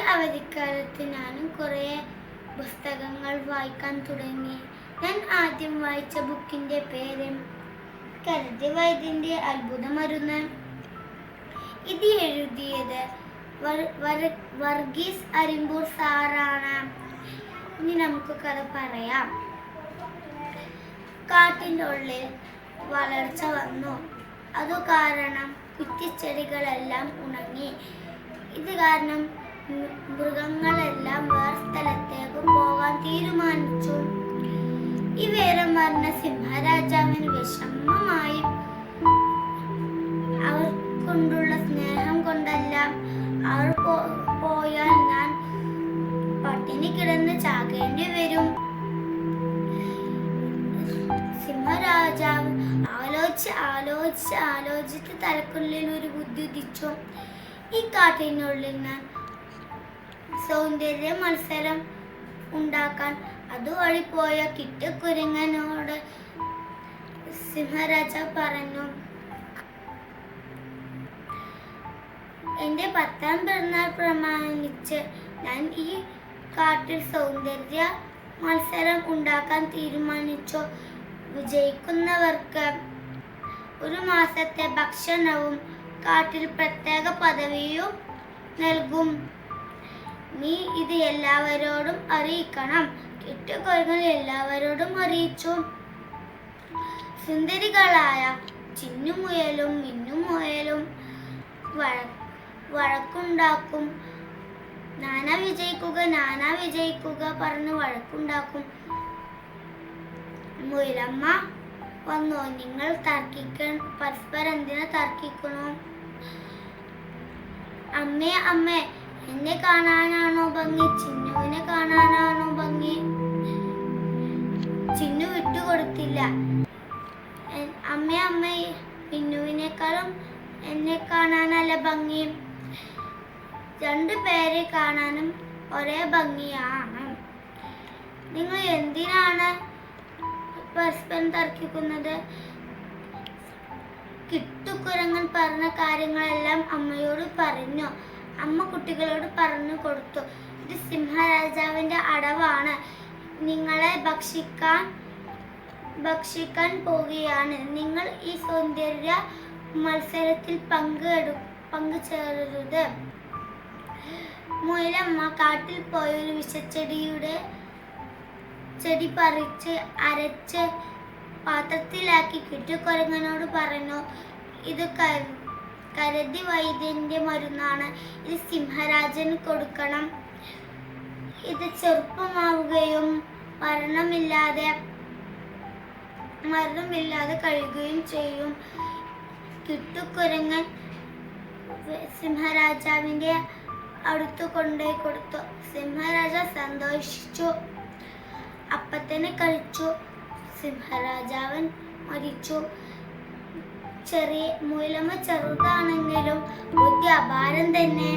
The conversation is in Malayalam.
അവധിക്കാലത്ത് ഞാനും കുറേ പുസ്തകങ്ങൾ വായിക്കാൻ തുടങ്ങി. ഞാൻ ആദ്യം വായിച്ച ബുക്കിന്റെ പേര് കരുതി വൈദ്യന്റെ അത്ഭുതമരുന്ന്. ഇത് എഴുതിയത് വർ- വർ- വർഗീസ് അരിമ്പൂർ സാറാണ്. ഇനി നമുക്ക് കഥ പറയാം. കാട്ടിന്റെ ഉള്ളിൽ വളർച്ച വന്നു. അതു കാരണം കുറ്റിച്ചെടികളെല്ലാം ഉണങ്ങി. ഇത് കാരണം മൃഗങ്ങളെല്ലാം വേറെ സ്ഥലത്തേക്ക് പോകാൻ തീരുമാനിച്ചു. ഈ വിവരം പറഞ്ഞ സിംഹരാജാവിന് വിഷമമായി. അവർ കൊണ്ടുള്ള സ്നേഹം കൊണ്ടല്ല അവർ പോയാൽ ഞാൻ പട്ടിണി കിടന്ന് ചാകേണ്ടി വരും. സിംഹരാജാവ് ആലോചിച്ച് ആലോചിച്ച് ആലോചിച്ച് തലക്കുള്ളിൽ ഒരു ബുദ്ധി ഉദിച്ചു. ഈ കാട്ടിനുള്ളിൽ ഞാൻ സൗന്ദര്യ മത്സരം ഉണ്ടാക്കാൻ. അതുവഴി പോയ കിട്ടുകുരങ്ങനോട് സിംഹരാജ പറഞ്ഞു എന്റെ പത്താം പിറന്നാൾ പ്രമാണിച്ച് ഞാൻ ഈ കാട്ടിൽ സൗന്ദര്യ മത്സരം ഉണ്ടാക്കാൻ തീരുമാനിച്ചു. വിജയിക്കുന്നവർക്ക് ഒരു മാസത്തെ ഭക്ഷണവും കാട്ടിൽ പ്രത്യേക പദവിയും നൽകും. നീ ഇത് എല്ലാവരോടും അറിയിക്കണം. കിട്ടുകൊരുങ്ങൾ എല്ലാവരോടും അറിയിച്ചു. സുന്ദരികളായ ചിന്നുമുയലും മിന്നുമുയലും വഴ- വഴക്കുണ്ടാക്കും. നാന വിജയിക്കുക നാന വിജയിക്കുക പറഞ്ഞ് വഴക്കുണ്ടാക്കും. മുയലമ്മ വന്നു നിങ്ങൾ തർക്കിക്ക പരസ്പരം എന്തിനാ തർക്കിക്കണോ അമ്മേ അമ്മേ എന്നെ കാണാനാണോ ഭംഗി? ചിന്നുവിനെ കാണാനാണോ ഭംഗി? ചിന്നു വിട്ടുകൊടുത്തില്ല. അമ്മ അമ്മ പിന്നുവിനേക്കാളും എന്നെ കാണാനല്ല ഭംഗി. രണ്ടു പേരെ കാണാനും ഒരേ ഭംഗിയാണ്. നിങ്ങൾ എന്തിനാണ് പരസ്പരം തർക്കിക്കുന്നത്? കിട്ടുകുരങ്ങൻ പറഞ്ഞ കാര്യങ്ങളെല്ലാം അമ്മയോട് പറഞ്ഞു. അമ്മ കുട്ടികളോട് പറഞ്ഞു കൊടുത്തു. ഇത് സിംഹരാജാവിന്റെ അടവാണ്. നിങ്ങളെ ഭക്ഷിക്കാൻ ഭക്ഷിക്കാൻ പോവുകയാണ്. നിങ്ങൾ ഈ സൗന്ദര്യ മത്സരത്തിൽ പങ്കെടു പങ്കു പങ്കുചേരരുത്. മുയലമ്മ കാട്ടിൽ പോയ ഒരു വിഷച്ചെടിയുടെ ചെടി പറിച്ച് അരച്ച് പാത്രത്തിലാക്കി. കിട്ടുകുരങ്ങനോട് പറഞ്ഞു ഇത് കരുതി വൈദ്യന്റെ മരുന്നാണ്. ഇത് സിംഹരാജൻ കൊടുക്കണം. ഇത് ചെറുപ്പമാവുകയും മരണമില്ലാതെ മരണമില്ലാതെ കഴിയുകയും ചെയ്യും. കിട്ടുകുരങ്ങൻ സിംഹരാജാവിന്റെ അടുത്തു കൊണ്ടുപോയി കൊടുത്തു. സിംഹരാജ സന്തോഷിച്ചു. അപ്പത്തന്നെ കഴിച്ചു. സിംഹരാജാവൻ മരിച്ചു. ചെറിയ മൂലമ ചെറുതാണെങ്കിലും ബുദ്ധി അപാരം തന്നെ.